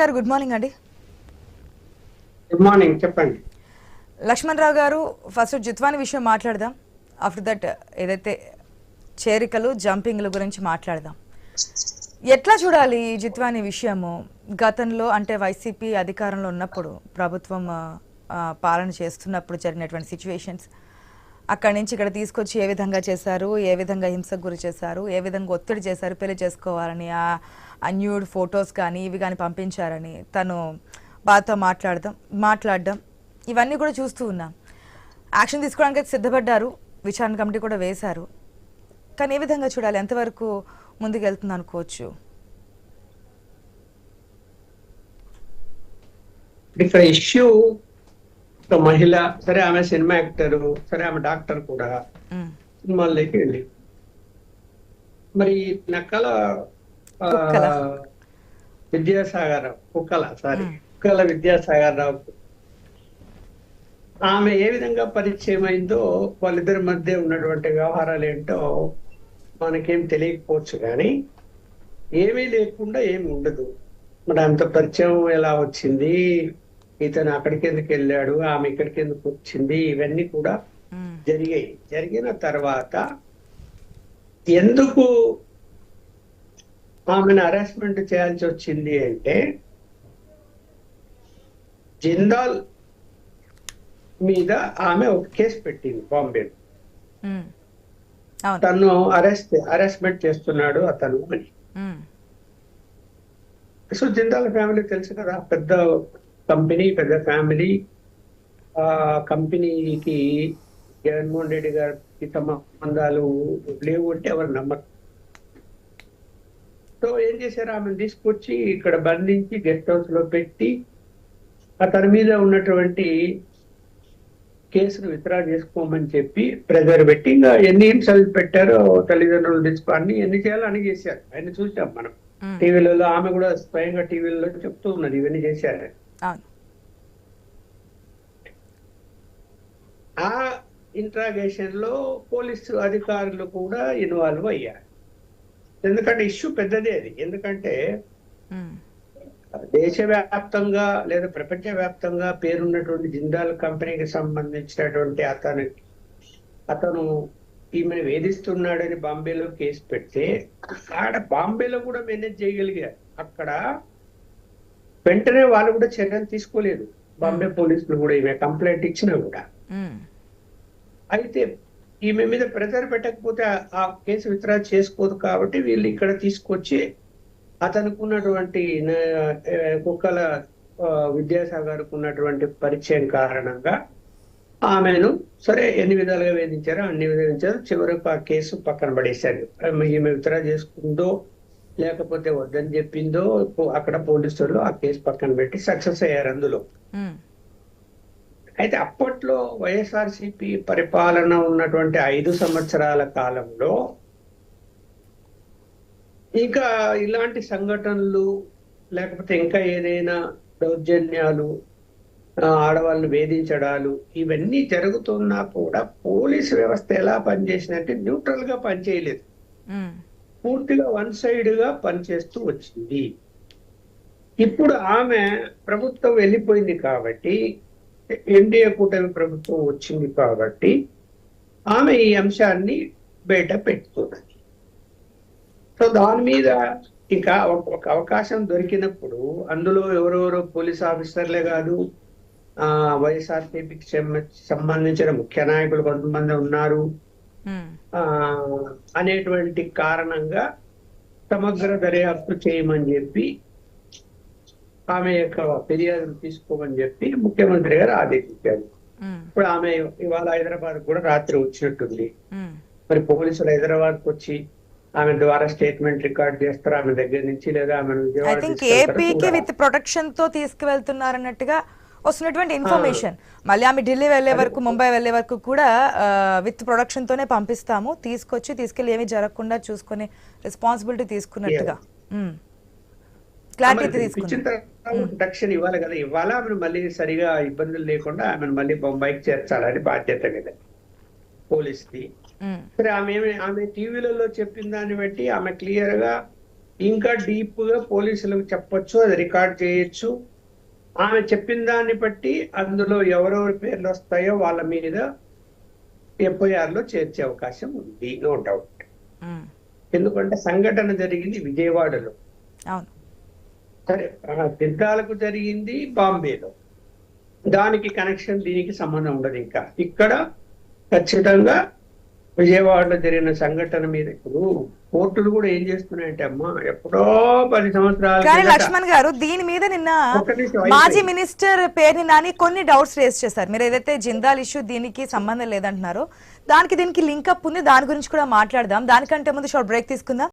గారు good morning అండి. Good morning చెప్పండి. లక్ష్మణ్ రావు గారు ఫస్ట్ జిత్వాని విషయం మాట్లాడదాం. ఆఫ్టర్ దట్ ఏదైతే చేరికలు జంపింగ్ల గురించి మాట్లాడదాం. ఎట్లా చూడాలి ఈ జిత్వాని విషయము? గతంలో అంటే వైసీపీ అధికారంలో ఉన్నప్పుడు ప్రభుత్వం పాలన చేస్తున్నప్పుడు జరిగినటువంటి సిచ్యువేషన్స్ అక్కడి నుంచి ఇక్కడ తీసుకొచ్చి ఏ విధంగా చేశారు ఏ విధంగా హింసకు గురి చేశారు ఏ విధంగా ఒత్తిడి చేశారు పెళ్ళి చేసుకోవాలని ఆ అన్యూడ్ ఫొటోస్ కానీ ఇవి కానీ పంపించారని తను బాధతో మాట్లాడదాం మాట్లాడడం ఇవన్నీ కూడా చూస్తూ ఉన్నాం. యాక్షన్ తీసుకోవడానికి సిద్ధపడ్డారు విచారణ కమిటీ కూడా వేశారు. కానీ ఏ విధంగా చూడాలి? ఎంతవరకు ముందుకెళ్తుంది అనుకోవచ్చు? ఇక్కడ ఇష్యూ ఒక మహిళ సరే ఆమె సినిమా యాక్టర్ సరే ఆమె డాక్టర్ కూడా సినిమాల్లోకి వెళ్ళి మరి నక్కల. విద్యాసాగర్ కుక్కల. సారీ. కుక్కల విద్యాసాగర్ రావు ఆమె ఏ విధంగా పరిచయం అయిందో వాళ్ళిద్దరి మధ్య ఉన్నటువంటి వ్యవహారాలు ఏంటో మనకేం తెలియకపోవచ్చు కానీ ఏమీ లేకుండా ఏమి ఉండదు. మరి అంత పరిచయం ఎలా వచ్చింది? ఇతను అక్కడికి ఎందుకు వెళ్ళాడు ఆమె ఇక్కడికి ఎందుకు వచ్చింది ఇవన్నీ కూడా జరిగాయి. జరిగిన తర్వాత ఎందుకు ఆమెను అరెస్ట్మెంట్ చేయాల్సి వచ్చింది అంటే జిందాల్ మీద ఆమె ఒక కేసు పెట్టింది బాంబే. తను అరెస్ట్ అరెస్ట్మెంట్ చేస్తున్నాడు అతను అని. సో జిందాల్ ఫ్యామిలీ తెలుసు కదా పెద్ద కంపెనీ పెద్ద ఫ్యామిలీ ఆ కంపెనీకి జగన్మోహన్ రెడ్డి గారికి సంబంధాలు లేవు అంటే ఎవరు నమ్మరు. సో ఏం చేశారు? ఆమెను తీసుకొచ్చి ఇక్కడ బంధించి గెస్ట్ హౌస్లో పెట్టి అతని మీద ఉన్నటువంటి కేసును విత్డ్రా చేసుకోమని చెప్పి ప్రెజర్ పెట్టి ఇంకా ఎన్ని హింసలు పెట్టారో తల్లిదండ్రులు తీసుకో అన్ని ఎన్ని చేయాలో అన్ని చేశారు. ఆయన చూసాం మనం. టీవీలలో ఆమె కూడా స్వయంగా టీవీలలో చెప్తూ ఉన్నది ఇవన్నీ చేశారు. అవును. ఆ ఇంట్రాగేషన్లో పోలీసు అధికారులు కూడా ఇన్వాల్వ్ అయ్యారు. ఎందుకంటే ఇష్యూ పెద్దదే అది. ఎందుకంటే దేశవ్యాప్తంగా లేదా ప్రపంచ వ్యాప్తంగా పేరున్నటువంటి జిందాల్ కంపెనీకి సంబంధించినటువంటి అతను అతను ఈమెను వేధిస్తున్నాడని బాంబేలో కేసు పెడితే ఆడ బాంబేలో కూడా మేనేజ్ చేయగలిగారు. అక్కడ వెంటనే వాళ్ళు కూడా చర్యలు తీసుకోలేదు. బాంబే పోలీసులు కూడా ఈమె కంప్లైంట్ ఇచ్చినా కూడా. అయితే ఈమె మీద ప్రెజర్ పెట్టకపోతే ఆ- కేసు విత్డ్రా చేసుకోదు కాబట్టి వీళ్ళు ఇక్కడ తీసుకొచ్చి అతనికి ఉన్నటువంటి కుక్కల ఆ, విద్యాసాగర్కు ఉన్నటువంటి పరిచయం కారణంగా ఆమెను సరే ఎన్ని విధాలుగా వేధించారో అన్ని వేధించారు చివరకు ఆ కేసు పక్కన పడేశారు. ఈమె విత్డ్రా చేసుకుందో లేకపోతే వద్దని చెప్పిందో అక్కడ పోలీసులు ఆ కేసు పక్కన పెట్టి సక్సెస్ అయ్యారు అందులో. అయితే అప్పట్లో వైఎస్ఆర్సిపి పరిపాలన ఉన్నటువంటి ఐదు సంవత్సరాల కాలంలో ఇంకా ఇలాంటి సంఘటనలు లేకపోతే ఇంకా ఏదైనా దౌర్జన్యాలు ఆడవాళ్ళని వేధించడాలు ఇవన్నీ జరుగుతున్నా కూడా పోలీసు వ్యవస్థ ఎలా పనిచేసిందంటే న్యూట్రల్గా పనిచేయలేదు పూర్తిగా వన్ సైడ్గా పనిచేస్తూ వచ్చింది. ఇప్పుడు ఆమె ప్రభుత్వం వెళ్ళిపోయింది కాబట్టి ఎన్డీఏ కూటమి ప్రభుత్వం వచ్చింది కాబట్టి ఆమె ఈ అంశాన్ని బయట పెట్టుతున్నది సో దాని మీద ఇంకా ఒక- అవకాశం దొరికినప్పుడు అందులో ఎవరెవరో పోలీస్ ఆఫీసర్లే కాదు ఆ వైఎస్ఆర్సీపీకి సంబంధించిన ముఖ్య నాయకులు కొంతమంది ఉన్నారు. అనేటువంటి కారణంగా సమగ్ర దర్యాప్తు చేయమని చెప్పి ఆమె యొక్క ఫిర్యాదును తీసుకోమని చెప్పి ముఖ్యమంత్రి గారు ఆదేశించారు. ఇప్పుడు ఆమె ఇవాళ హైదరాబాద్ కూడా రాత్రి వచ్చినట్టుంది. మరి పోలీసులు హైదరాబాద్కు వచ్చి ఆమె ద్వారా స్టేట్మెంట్ రికార్డ్ చేస్తారు ఆమె దగ్గర నుంచి లేదా ఆమె విజయవాడ. విత్ ప్రొటెక్షన్తో తీసుకువెళ్తున్నారన్నట్టుగా వస్తున్నటువంటి ఇన్ఫర్మేషన్ మళ్ళీ ఆమె ఢిల్లీ వెళ్ళే వరకు ముంబై వెళ్ళే వరకు కూడా విత్ ప్రొడక్షన్ తోనే పంపిస్తాము. తీసుకొచ్చి తీసుకెళ్ళి ఏమీ జరగకుండా చూసుకునే రెస్పాన్సిబిలిటీ తీసుకున్నట్టుగా. క్లారిటీ ఇచ్చిన తర్వాత ప్రొటెక్షన్ ఇవ్వాలి కదా. ఇవ్వాలా? ఆమెను మళ్ళీ సరిగా ఇబ్బందులు లేకుండా ఆమెను మళ్ళీ బొంబాయికి చేర్చాలని బాధ్యత కదా. పోలీస్ది. ఉమ్, సరే ఆమె ఆమె టీవీలలో చెప్పిన దాన్ని బట్టి ఆమె క్లియర్గా ఇంకా డీప్గా పోలీసులకు చెప్పొచ్చు అది రికార్డ్ చేయొచ్చు. ఆమె చెప్పిన దాన్ని బట్టి అందులో ఎవరెవరి పేర్లు వస్తాయో వాళ్ళ మీద ఎఫ్ఐఆర్లో చేర్చే అవకాశం ఉంది నో డౌట్ ఎందుకంటే సంఘటన జరిగింది విజయవాడలో. సరే జరిగింది బాంబేలో. దానికి కనెక్షన్ దీనికి సంబంధం ఉండదు ఇంకా. ఇక్కడ ఖచ్చితంగా విజయవాడలో జరిగిన సంఘటన మీద ఇప్పుడు కోర్టులు కూడా ఏం చేస్తున్నాయంటే అమ్మా ఎప్పుడో పది సంవత్సరాల కానీ లక్ష్మణ్ గారు దీని మీద నిన్న మాజీ. మినిస్టర్ పేరుని నాని కొన్ని డౌట్స్ రేస్ చేశారు. మీరు ఏదైతే జిందాల్ ఇష్యూ దీనికి సంబంధం లేదంటున్నారో దానికి దీనికి లింక్ అప్ ఉంది. దాని గురించి కూడా మాట్లాడదాం. దానికంటే ముందు షార్ట్ బ్రేక్ తీసుకుందాం.